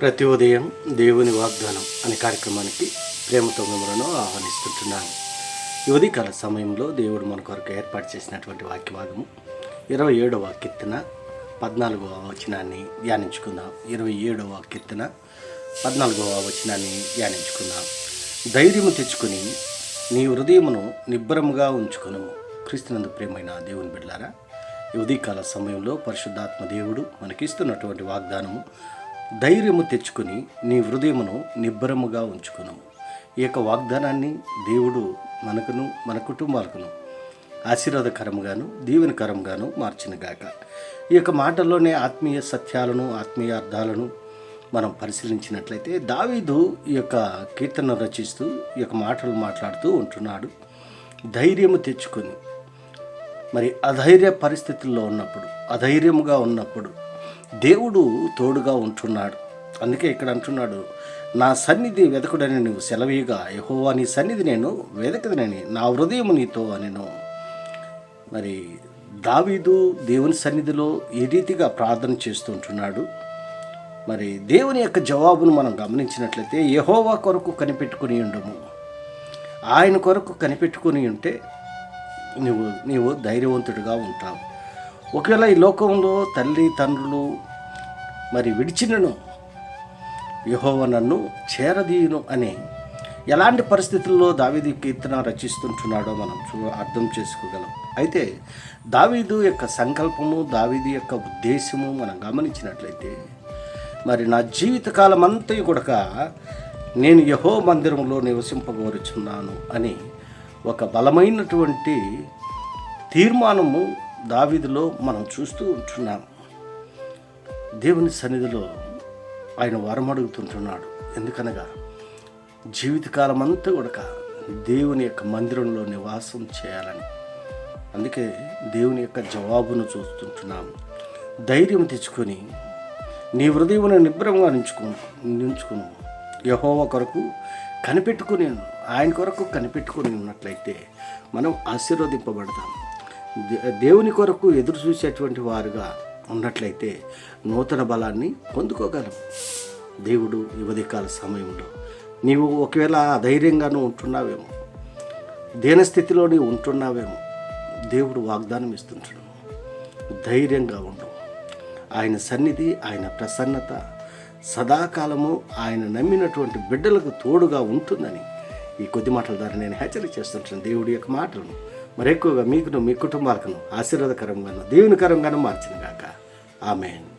ప్రతి ఉదయం దేవుని వాగ్దానం అనే కార్యక్రమానికి ప్రేమతో మిమ్మలను ఆహ్వానిస్తుంటున్నాను. ఈ ఉదయకాల సమయంలో దేవుడు మన కొరకు ఏర్పాటు చేసినటువంటి వాక్యభాగము ఇరవై ఏడవ కీర్తన పద్నాలుగవ వచనాన్ని ధ్యానించుకుందాం. ఇరవై ఏడవ కీర్తన పద్నాలుగవ వచనాన్ని ధ్యానించుకుందాం. ధైర్యము తెచ్చుకొని నీ హృదయమును నిబ్బరముగా ఉంచుకును. క్రీస్తునందు ప్రేమైన దేవుని బిడ్డారా ఈ ఉదయకాల సమయంలో పరిశుద్ధాత్మ దేవుడు మనకిస్తున్నటువంటి వాగ్దానము ధైర్యము తెచ్చుకొని నీ హృదయమును నిబ్బరముగా ఉంచుకున్నాము ఈ యొక్క వాగ్దానాన్ని దేవుడు మనకును మన కుటుంబాలకును ఆశీర్వాదకరంగాను దీవెనకరంగాను మార్చినగాక. ఈ యొక్క మాటల్లోనే ఆత్మీయ సత్యాలను ఆత్మీయ అర్థాలను మనం పరిశీలించినట్లయితే దావీదు ఈ యొక్క కీర్తన రచిస్తూ ఈ యొక్క మాటలు మాట్లాడుతూ ఉంటున్నాడు. ధైర్యము తెచ్చుకొని మరి అధైర్య పరిస్థితుల్లో ఉన్నప్పుడు అధైర్యముగా ఉన్నప్పుడు దేవుడు తోడుగా ఉంటున్నాడు. అందుకే ఇక్కడ అంటున్నాడు నా సన్నిధి వెతకుడని నువ్వు సెలవీగా యహోవా నీ సన్నిధి నేను వెతకదనని నా హృదయము నీతో అనెను. మరి దావీదు దేవుని సన్నిధిలో ఏ రీతిగా ప్రార్థన చేస్తుంటున్నాడు మరి దేవుని యొక్క జవాబును మనం గమనించినట్లయితే యహోవా కొరకు కనిపెట్టుకుని ఉండము. ఆయన కొరకు కనిపెట్టుకుని ఉంటే నువ్వు నీవు ధైర్యవంతుడిగా ఉంటావు. ఒకవేళ ఈ లోకంలో తల్లి తండ్రులు మరి విడిచినను యహోవ నన్ను చేరదీయును అని ఎలాంటి పరిస్థితుల్లో దావీదు కీర్తన రచిస్తుంటున్నాడో మనం చూ అర్థం చేసుకోగలం. అయితే దావీదు యొక్క సంకల్పము దావీదు యొక్క ఉద్దేశము మనం గమనించినట్లయితే మరి నా జీవితకాలం అంతా కూడా నేను యహో మందిరంలో నివసింపగోరుచున్నాను అని ఒక బలమైనటువంటి తీర్మానము దావీదులో మనం చూస్తూ ఉంటున్నాం. దేవుని సన్నిధిలో ఆయన వరం అడుగుతుంటున్నాడు. ఎందుకనగా జీవితకాలం అంతా కూడా దేవుని యొక్క మందిరంలో నివాసం చేయాలని. అందుకే దేవుని యొక్క జవాబును చూస్తుంటున్నాం. ధైర్యం తెచ్చుకొని నీ హృదయమును నిబ్రంగా నించుకు నించుకును. యహోవ కొరకు కనిపెట్టుకుని ఆయన కొరకు కనిపెట్టుకుని ఉన్నట్లయితే మనం ఆశీర్వదింపబడతాం. దేవుని కొరకు ఎదురు చూసేటువంటి వారుగా ఉన్నట్లయితే నూతన బలాన్ని పొందుకోగలం. దేవుడు యువదికాల సమయంలో. నీవు ఒకవేళ ధైర్యంగానూ ఉంటున్నావేమో దీనస్థితిలో నీవు ఉంటున్నావేమో దేవుడు వాగ్దానం ఇస్తుంటాడు. ధైర్యంగా ఉండు. ఆయన సన్నిధి ఆయన ప్రసన్నత సదాకాలము ఆయన నమ్మినటువంటి బిడ్డలకు తోడుగా ఉంటుందని ఈ కొద్ది మాటల ద్వారా నేను హెచ్చరిక చేస్తుంటాను. దేవుడి యొక్క మాటలను మరెక్కువగా మీకును మీ కుటుంబాలకును ఆశీర్వాదకరంగాను దీవెనకరంగాను మార్చిన గాక. ఆమెన్.